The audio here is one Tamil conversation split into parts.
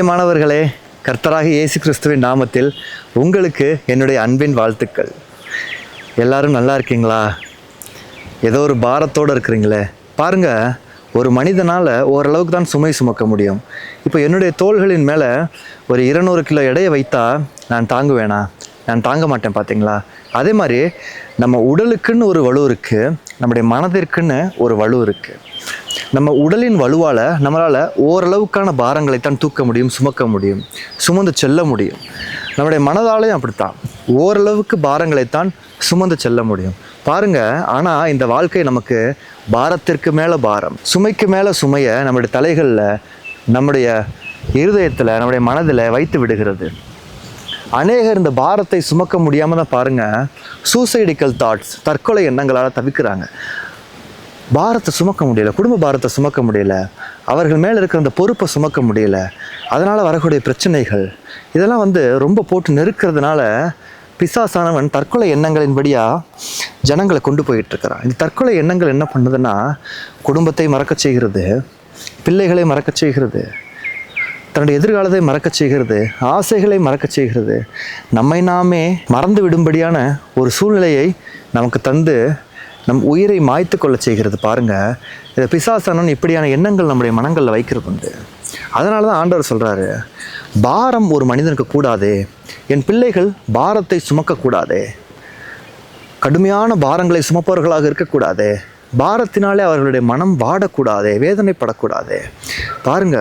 பிரியமானவர்களே கர்த்தராக இயேசு கிறிஸ்துவின் நாமத்தில் உங்களுக்கு என்னுடைய அன்பின் வாழ்த்துக்கள். எல்லாரும் நல்லா இருக்கீங்களா? ஏதோ ஒரு பாரத்தோடு இருக்கிறீங்களே? பாருங்கள் ஒரு மனிதனால் ஓரளவுக்கு தான் சுமை சுமக்க முடியும். இப்போ என்னுடைய தோள்களின் மேலே ஒரு இருநூறு கிலோ எடையை வைத்தா நான் தாங்குவேனா? நான் தாங்க மாட்டேன் பார்த்தீங்களா அதே மாதிரி நம்ம உடலுக்குன்னு ஒரு வலு இருக்குது நம்முடைய மனதிற்குன்னு ஒரு வலு இருக்குது நம்ம உடலின் வலுவால் நம்மளால் ஓரளவுக்கான பாரங்களைத்தான் தூக்க முடியும் சுமக்க முடியும் சுமந்து செல்ல முடியும். நம்முடைய மனதாலையும் அப்படித்தான். ஓரளவுக்கு பாரங்களைத்தான் சுமந்து செல்ல முடியும். பாருங்க ஆனால் இந்த வாழ்க்கை நமக்கு பாரத்திற்கு மேலே பாரம் சுமைக்கு மேலே சுமையை நம்முடைய தலைகளில் நம்முடைய இருதயத்தில் நம்முடைய மனதில் வைத்து விடுகிறது. அநேகர் இந்த பாரத்தை சுமக்க முடியாமல் தான் பாருங்கள் சூசைடிக்கல் தாட்ஸ் தற்கொலை எண்ணங்களால் தவிக்கிறாங்க. பாரத்தை சுமக்க முடியல குடும்ப பாரத்தை சுமக்க முடியல அவர்கள் மேலே இருக்கிற அந்த பொறுப்பை சுமக்க முடியல அதனால் வரக்கூடிய பிரச்சனைகள் இதெல்லாம் வந்து ரொம்ப போட்டு நெருக்கிறதுனால பிசாசானவன் தற்கொலை எண்ணங்களின்படியாக ஜனங்களை கொண்டு போயிட்டுருக்கிறான் இந்த தற்கொலை எண்ணங்கள் என்ன பண்ணுதுன்னா குடும்பத்தை மறக்கச் செய்கிறது பிள்ளைகளை மறக்கச் செய்கிறது தன்னுடைய எதிர்காலத்தை மறக்கச் செய்கிறது ஆசைகளை மறக்கச் செய்கிறது. நம்மை நாமே மறந்து விடும்படியான ஒரு சூழ்நிலையை நமக்கு தந்து நம் உயிரை மாய்த்து கொள்ள செய்கிறது. பாருங்கள் இந்த பிசாசனன் இப்படியான எண்ணங்கள் நம்முடைய மனங்களில் வைக்கிறது உண்டு அதனால தான் ஆண்டவர் சொல்கிறாரு பாரம் ஒரு மனிதனுக்கு கூடாதே என் பிள்ளைகள் பாரத்தை சுமக்கக்கூடாதே. கடுமையான பாரங்களை சுமப்பவர்களாக இருக்கக்கூடாதே. பாரத்தினாலே அவர்களுடைய மனம் வாடக்கூடாதே வேதனைப்படக்கூடாதே. பாருங்க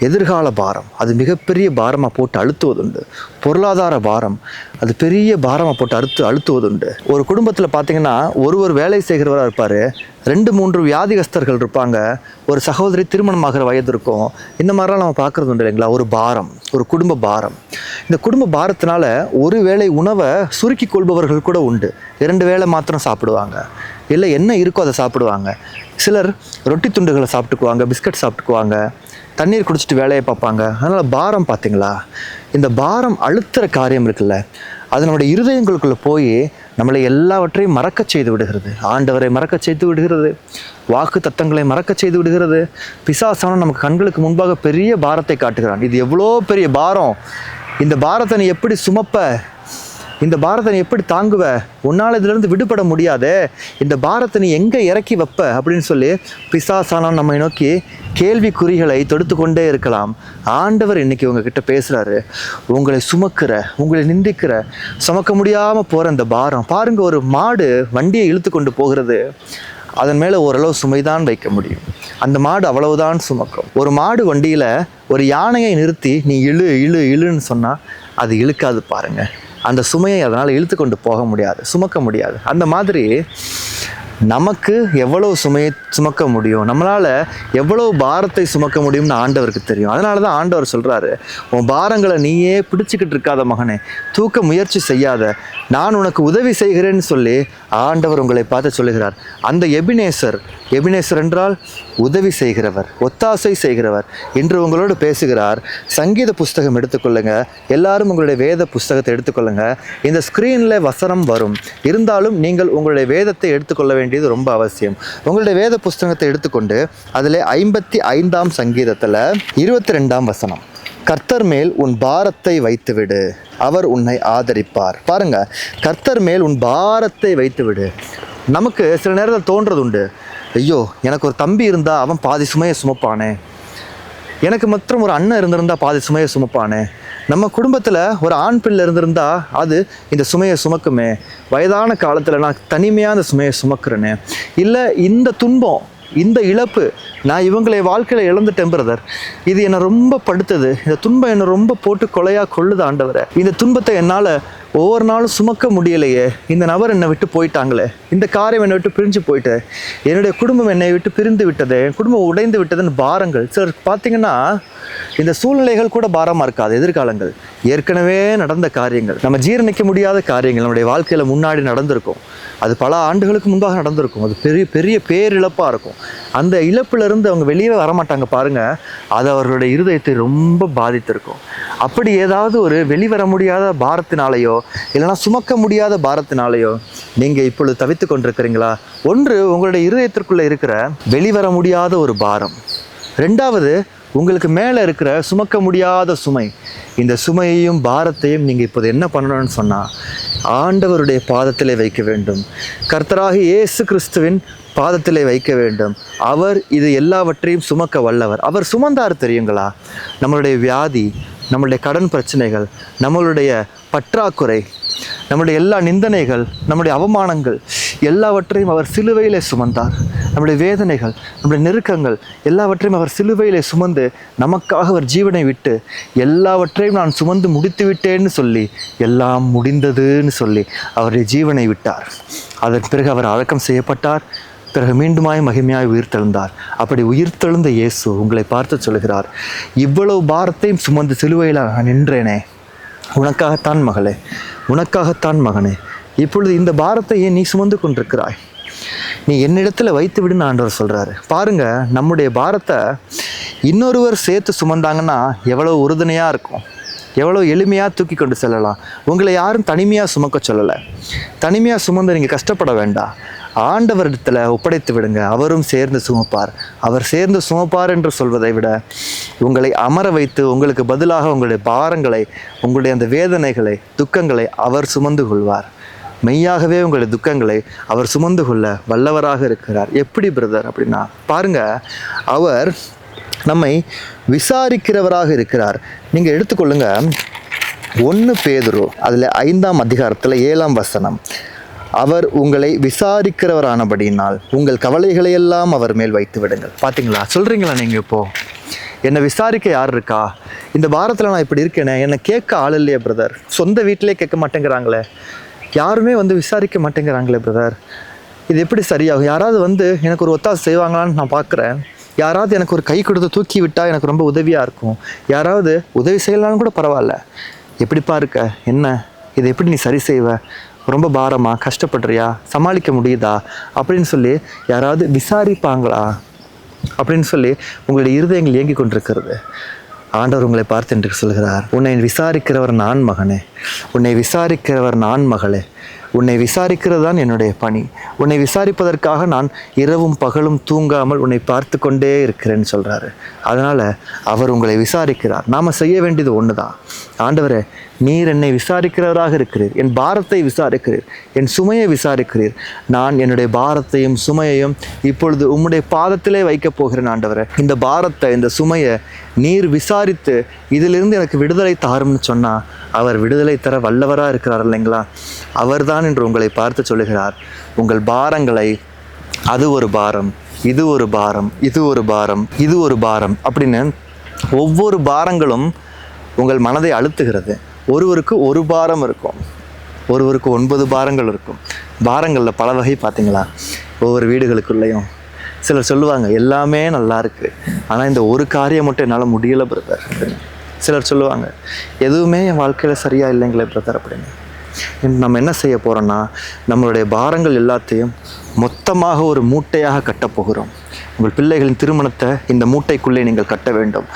எதிர்கால பாரம். அது மிகப்பெரிய பாரமாக போட்டு அழுத்துவதுண்டு. பொருளாதார பாரம். அது பெரிய பாரமாக போட்டு அழுத்து அழுத்துவதுண்டு. ஒரு குடும்பத்தில் பார்த்தீங்கன்னா ஒருவர் வேலை செய்கிறவராக இருப்பார். ரெண்டு மூன்று வியாதிகஸ்தர்கள் இருப்பாங்க. ஒரு சகோதரி திருமணமாகிற வயது இருக்கும். இந்த மாதிரிலாம் நம்ம பார்க்குறது உண்டு இல்லைங்களா? ஒரு பாரம். ஒரு குடும்ப பாரம். இந்த குடும்ப பாரத்தினால ஒரு வேளை உணவை சுருக்கி கொள்பவர்கள் கூட உண்டு. இரண்டு வேளை மாத்திரம் சாப்பிடுவாங்க. இல்லை என்ன இருக்கோ அதை சாப்பிடுவாங்க. சிலர் ரொட்டி துண்டுகளை சாப்பிட்டுக்குவாங்க பிஸ்கட் சாப்பிட்டுக்குவாங்க. தண்ணீர் குடிச்சிட்டு வேலையை பார்ப்பாங்க. அதனால் பாரம் பார்த்தீங்களா? இந்த பாரம் அழுத்துற காரியம் இருக்குல்ல அது நம்முடைய இருதயங்களுக்குள்ளே போய் நம்மளை எல்லாவற்றையும் மறக்க செய்து விடுகிறது. ஆண்டவரை மறக்க செய்து விடுகிறது. வாக்கு தத்தங்களை மறக்க செய்து விடுகிறது. பிசாசான நமக்கு கண்களுக்கு முன்பாக பெரிய பாரத்தை காட்டுகிறான். இது எவ்வளோ பெரிய பாரம். இந்த பாரத்தை நீ எப்படி சுமப்ப? இந்த பாரத்தை நீ எப்படி தாங்குவ? உன்னால் இதிலிருந்து விடுபட முடியாதே. இந்த பாரத்தை நீ எங்கே இறக்கி வைப்ப? அப்படின்னு சொல்லி பிசாசானான் நம்மை நோக்கி கேள்விக்குறிகளை தொடுத்து கொண்டே இருக்கலாம். ஆண்டவர் இன்னைக்கு உங்ககிட்ட பேசுகிறாரு உங்களை சுமக்கிற உங்களை நிந்திக்கிற சுமக்க முடியாமல் போகிற இந்த பாரம் பாருங்கள் ஒரு மாடு வண்டியை இழுத்து கொண்டு போகிறது. அதன் மேலே ஓரளவு சுமைதான் வைக்க முடியும். அந்த மாடு அவ்வளவுதான் சுமக்கும். ஒரு மாடு வண்டியில் ஒரு யானையை நிறுத்தி நீ இழு இழு இழுன்னு சொன்னால் அது இழுக்காது பாருங்கள் அந்த சுமையை அதனால் இழுத்து கொண்டு போக முடியாது சுமக்க முடியாது. அந்த மாதிரி நமக்கு எவ்வளவு சுமையை சுமக்க முடியும்? நம்மளால் எவ்வளவு பாரத்தை சுமக்க முடியும்னு ஆண்டவருக்கு தெரியும். அதனால தான் ஆண்டவர் சொல்கிறாரு உன் பாரங்களை நீயே பிடிச்சிக்கிட்டு இருக்காத மகனே தூக்க முயற்சி செய்யாத. நான் உனக்கு உதவி செய்கிறேன்னு சொல்லி ஆண்டவர் உங்களை பார்த்து சொல்லுகிறார். அந்த எபினேசர் எபினேசர் என்றால் உதவி செய்கிறவர் ஒத்தாசை செய்கிறவர் இன்று உங்களோடு பேசுகிறார். சங்கீத புஸ்தகம் எடுத்துக்கொள்ளுங்க. எல்லாரும் உங்களுடைய வேத புஸ்தகத்தை எடுத்துக்கொள்ளுங்க. இந்த ஸ்க்ரீனில் வசனம் வரும். இருந்தாலும் நீங்கள் உங்களுடைய வேதத்தை எடுத்துக்கொள்ள வேண்டியது ரொம்ப அவசியம். உங்களுடைய வேத புஸ்தகத்தை எடுத்துக்கொண்டு அதில் ஐம்பத்தி ஐந்தாம் சங்கீதத்தில் இருபத்தி ரெண்டாம் வசனம். கர்த்தர் மேல் உன் பாரத்தை வைத்துவிடு அவர் உன்னை ஆதரிப்பார். பாருங்க கர்த்தர் மேல் உன் பாரத்தை வைத்துவிடு. நமக்கு சில நேரத்தில் தோன்றது உண்டு ஐயோ எனக்கு ஒரு தம்பி இருந்தால் அவன் பாதி சுமையை சுமப்பானே. எனக்கு மற்றும் ஒரு அண்ணன் இருந்திருந்தால் பாதி சுமையை சுமப்பானே. நம்ம குடும்பத்தில் ஒரு ஆண் பிள்ளை இருந்திருந்தா அது இந்த சுமையை சுமக்குமே. வயதான காலத்தில் நான் தனிமையாக அந்த சுமையை சுமக்கிறேனே. இல்லை இந்த துன்பம் இந்த இழப்பு நான் இவங்களை வாழ்க்கையில் இழந்துட்டேன் பிரதர் இது என்னை ரொம்ப படுத்துது. இந்த துன்பம் என்னை ரொம்ப போட்டு கொலையாக கொள்ளுது ஆண்டவரை. இந்த துன்பத்தை என்னால் ஒவ்வொரு நாளும் சுமக்க முடியலையே. இந்த நபர் என்னை விட்டு போயிட்டாங்களே. இந்த காரியம் என்னை விட்டு பிரிஞ்சு போயிட்டு. என்னுடைய குடும்பம் என்னை விட்டு பிரிந்து விட்டது. என் குடும்பம் உடைந்து விட்டதுன்னு பாரங்கள். சிலர் பார்த்தீங்கன்னா இந்த சூழ்நிலைகள் கூட பாரமாக இருக்காது எதிர்காலங்கள். ஏற்கனவே நடந்த காரியங்கள். நம்ம ஜீரணிக்க முடியாத காரியங்கள் நம்முடைய வாழ்க்கையில் முன்னாடி நடந்திருக்கும். அது பல ஆண்டுகளுக்கு முன்பாக நடந்திருக்கும். அது பெரிய பெரிய பேரிழப்பாக இருக்கும். அந்த இழப்பிலிருந்து அவங்க வெளியே வரமாட்டாங்க பாருங்கள் அது அவர்களுடைய இருதயத்தை ரொம்ப பாதித்திருக்கும். அப்படி ஏதாவது ஒரு வெளிவர முடியாத பாரத்தினாலேயோ இல்லைனா சுமக்க முடியாத பாரத்தினாலேயோ நீங்கள் இப்பொழுது தவித்து கொண்டிருக்கிறீங்களா? ஒன்று உங்களுடைய இருதயத்திற்குள்ளே இருக்கிற வெளிவர முடியாத ஒரு பாரம். ரெண்டாவது உங்களுக்கு மேலே இருக்கிற சுமக்க முடியாத சுமை. இந்த சுமையையும் பாரத்தையும் நீங்கள் இப்போது என்ன பண்ணணும்னு சொன்னால் ஆண்டவருடைய பாதத்திலே வைக்க வேண்டும். கர்த்தராகி இயேசு கிறிஸ்துவின் பாதத்திலே வைக்க வேண்டும். அவர் இது எல்லாவற்றையும் சுமக்க வல்லவர். அவர் சுமந்தார் தெரியுங்களா? நம்மளுடைய வியாதி நம்மளுடைய கடன் பிரச்சனைகள் நம்மளுடைய பற்றாக்குறை நம்முடைய எல்லா நிந்தனைகள் நம்முடைய அவமானங்கள் எல்லாவற்றையும் அவர் சிலுவையிலே சுமந்தார். நம்முடைய வேதனைகள் நம்முடைய நெருக்கங்கள் எல்லாவற்றையும் அவர் சிலுவையிலே சுமந்து நமக்காக அவர் ஜீவனை விட்டு எல்லாவற்றையும் நான் சுமந்து முடித்து விட்டேன்னு சொல்லி எல்லாம் முடிந்ததுன்னு சொல்லி அவருடைய ஜீவனை விட்டார். அதன் பிறகு அவர் அடக்கம் செய்யப்பட்டார். பிறகு மீண்டுமாய் மகிமையாய் உயிர்த்தெழுந்தார். அப்படி உயிர்த்தெழுந்த இயேசு உங்களை பார்த்து சொல்கிறார் இவ்வளவு பாரத்தையும் சுமந்து சிலுவையில் நான் நின்றேனே உனக்காகத்தான் மகளே உனக்காகத்தான் மகனே இப்பொழுது இந்த பாரத்தை ஏன் நீ சுமந்து கொண்டிருக்கிறாய்? நீ என்னிடத்துல வைத்து விடுன்னு ஆண்டவர் சொல்கிறாரு பாருங்க நம்முடைய பாரத்தை இன்னொருவர் சேர்த்து சுமந்தாங்கன்னா எவ்வளோ உறுதுணையாக இருக்கும். எவ்வளோ எளிமையாக தூக்கி கொண்டு செல்லலாம். உங்களை யாரும் தனிமையாக சுமக்க சொல்லலை. தனிமையாக சுமந்து நீங்கள் கஷ்டப்பட வேண்டாம். ஆண்டவரிடத்தில் ஒப்படைத்து விடுங்க. அவரும் சேர்ந்து சுமப்பார். அவர் சேர்ந்து சுமப்பார் என்று சொல்வதை விட உங்களை அமர வைத்து உங்களுக்கு பதிலாக உங்களுடைய பாரங்களை உங்களுடைய அந்த வேதனைகளை துக்கங்களை அவர் சுமந்து கொள்வார். மெய்யாகவே உங்களுடைய துக்கங்களை அவர் சுமந்து கொள்ள வல்லவராக இருக்கிறார். எப்படி பிரதர் அப்படின்னா பாருங்க அவர் நம்மை விசாரிக்கிறவராக இருக்கிறார். நீங்கள் எடுத்துக்கொள்ளுங்க. ஒன்று பேதுரு அதில் ஐந்தாம் அதிகாரத்தில் ஏழாம் வசனம். அவர் உங்களை விசாரிக்கிறவரானபடியினால் உங்கள் கவலைகளை எல்லாம் அவர் மேல் வைத்து விடுங்கள். பார்த்தீங்களா சொல்கிறீங்களா நீங்கள் இப்போது என்னை விசாரிக்க யார் இருக்கா? இந்த வாரத்தில் நான் இப்படி இருக்கேனே என்னை கேட்க ஆள் இல்லையே பிரதர் சொந்த வீட்டிலே கேட்க மாட்டேங்கிறாங்களே. யாருமே வந்து விசாரிக்க மாட்டேங்கிறாங்களே பிரதர் இது எப்படி சரியாகும்? யாராவது வந்து எனக்கு ஒரு ஒத்தாசை செய்வாங்களான்னு நான் பார்க்குறேன் யாராவது எனக்கு ஒரு கை கொடுத்து தூக்கி விட்டால் எனக்கு ரொம்ப உதவியாக இருக்கும். யாராவது உதவி செய்யலான்னு கூட பரவாயில்ல. எப்படிப்பா இருக்க என்ன? இதை எப்படி நீ சரி செய்வ? ரொம்ப பாரமா கஷ்டப்படுறியா சமாளிக்க முடியுதா? அப்படின்னு சொல்லி யாராவது விசாரிப்பாங்களா? அப்படின்னு சொல்லி உங்களுடைய இருதயங்கள் இயங்கி கொண்டிருக்கிறது. ஆண்டவர் உங்களை பார்த்து என்று சொல்கிறார் உன்னை விசாரிக்கிறவர் நான் மகனே. உன்னை விசாரிக்கிறவர் நான் மகளே. உன்னை விசாரிக்கிறது தான் என்னுடைய பணி. உன்னை விசாரிப்பதற்காக நான் இரவும் பகலும் தூங்காமல் உன்னை பார்த்து கொண்டே இருக்கிறேன்னு சொல்கிறாரு அதனால் அவர் உங்களை விசாரிக்கிறார். நாம் செய்ய வேண்டியது ஒன்று தான் ஆண்டவரே நீர் என்னை விசாரிக்கிறவராக இருக்கிறீர். என் பாரத்தை விசாரிக்கிறீர். என் சுமையை விசாரிக்கிறீர். நான் என்னுடைய பாரத்தையும் சுமையையும் இப்பொழுது உம்முடைய பாதத்திலே வைக்கப் போகிறேன் ஆண்டவரே. இந்த பாரத்தை இந்த சுமையை நீர் விசாரித்து இதிலிருந்து எனக்கு விடுதலை தாரும்னு சொன்னால் அவர் விடுதலை தர வல்லவராக இருக்கிறார் இல்லைங்களா? அவர்தான் என்று உங்களை பார்த்து சொல்லுகிறார். உங்கள் பாரங்களை அது ஒரு பாரம் இது ஒரு பாரம் இது ஒரு பாரம் இது ஒரு பாரம் அப்படின்னு ஒவ்வொரு பாரங்களும் உங்கள் மனதை அழுத்துகிறது. ஒருவருக்கு ஒரு பாரம் இருக்கும். ஒருவருக்கு ஒன்பது பாரங்கள் இருக்கும். பாரங்களில் பல வகை பார்த்தீங்களா? ஒவ்வொரு வீடுகளுக்குள்ளேயும் சிலர் சொல்லுவாங்க எல்லாமே நல்லா இருக்கு. ஆனால் இந்த ஒரு காரியம் மட்டும் என்னால் முடியலை பிரதர் அப்படின்னு சிலர் சொல்லுவாங்க எதுவுமே என் வாழ்க்கையில் சரியாக இல்லைங்களே பிரதர் அப்படின்னு. நம்ம என்ன செய்ய போகிறோன்னா நம்மளுடைய பாரங்கள் எல்லாத்தையும் மொத்தமாக ஒரு மூட்டையாக கட்டப்போகிறோம் உங்கள் பிள்ளைகளின் திருமணத்தை இந்த மூட்டைக்குள்ளே நீங்கள் கட்ட வேண்டும்.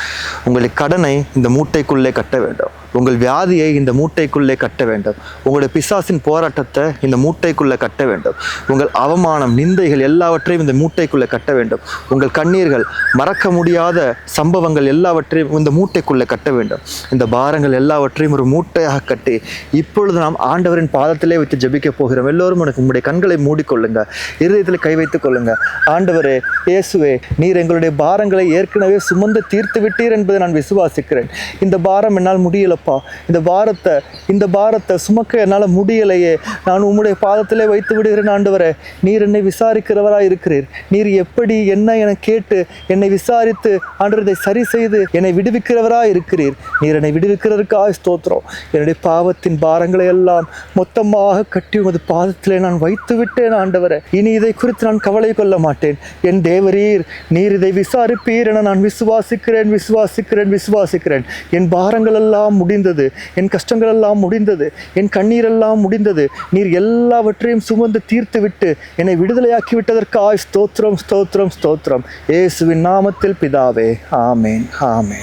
உங்களுடைய கடனை இந்த மூட்டைக்குள்ளே கட்ட வேண்டும். உங்கள் வியாதியை இந்த மூட்டைக்குள்ளே கட்ட வேண்டும். உங்களுடைய பிசாசின் போராட்டத்தை இந்த மூட்டைக்குள்ளே கட்ட வேண்டும். உங்கள் அவமானம் நிந்தைகள் எல்லாவற்றையும் இந்த மூட்டைக்குள்ளே கட்ட வேண்டும். உங்கள் கண்ணீர்கள் மறக்க முடியாத சம்பவங்கள் எல்லாவற்றையும் இந்த மூட்டைக்குள்ளே கட்ட வேண்டும். இந்த பாரங்கள் எல்லாவற்றையும் ஒரு மூட்டையாக கட்டி இப்பொழுது நாம் ஆண்டவரின் பாதத்திலே வைத்து ஜபிக்கப் போகிறோம். எல்லோரும் எனக்கு உங்களுடைய கண்களை மூடிக்கொள்ளுங்க. இருதயத்தில் கை வைத்துக் கொள்ளுங்க. ஆண்டவரே இயேசுவே நீர் எங்களுடைய பாரங்களை ஏற்கனவே சுமந்து தீர்த்து விட்டீர் என்பதை நான் விசுவாசிக்கிறேன். இந்த பாரம் என்னால் அப்பா. இந்த பாரத்தை இந்த பாரத்தை சுமக்க என்னால் முடியலையே. நான் உம்முடைய பாதத்திலே வைத்து விடுகிறேன் ஆண்டவரே. நீர் என்னை விசாரிக்கிறவராக இருக்கிறீர். நீர் எப்படி என்ன என கேட்டு என்னை விசாரித்து ஆண்டவர் இதை சரி செய்து என்னை விடுவிக்கிறவராக இருக்கிறீர். நீர் என்னை விடுவிக்கிறதற்காக ஸ்தோத்திரம். என்னுடைய பாவத்தின் பாரங்களை எல்லாம் மொத்தமாக கட்டி உமது பாதத்திலே நான் வைத்து விட்டேன் ஆண்டவரே. இனி இதை குறித்து நான் கவலை கொள்ள மாட்டேன். என் தேவரீர் நீர் இதை விசாரிப்பீர் என நான் விசுவாசிக்கிறேன் விசுவாசிக்கிறேன் விசுவாசிக்கிறேன். என் பாரங்கள் எல்லாம் முடிந்தது. என் கஷ்டங்கள் எல்லாம் முடிந்தது. என் கண்ணீரெல்லாம் முடிந்தது. நீர் எல்லாவற்றையும் சுமந்து தீர்த்து விட்டு என்னை விடுதலையாக்கி விட்டதற்காய் ஸ்தோத்திரம் ஸ்தோத்திரம் ஸ்தோத்திரம். இயேசுவின் நாமத்தில் பிதாவே. ஆமேன் ஆமேன்.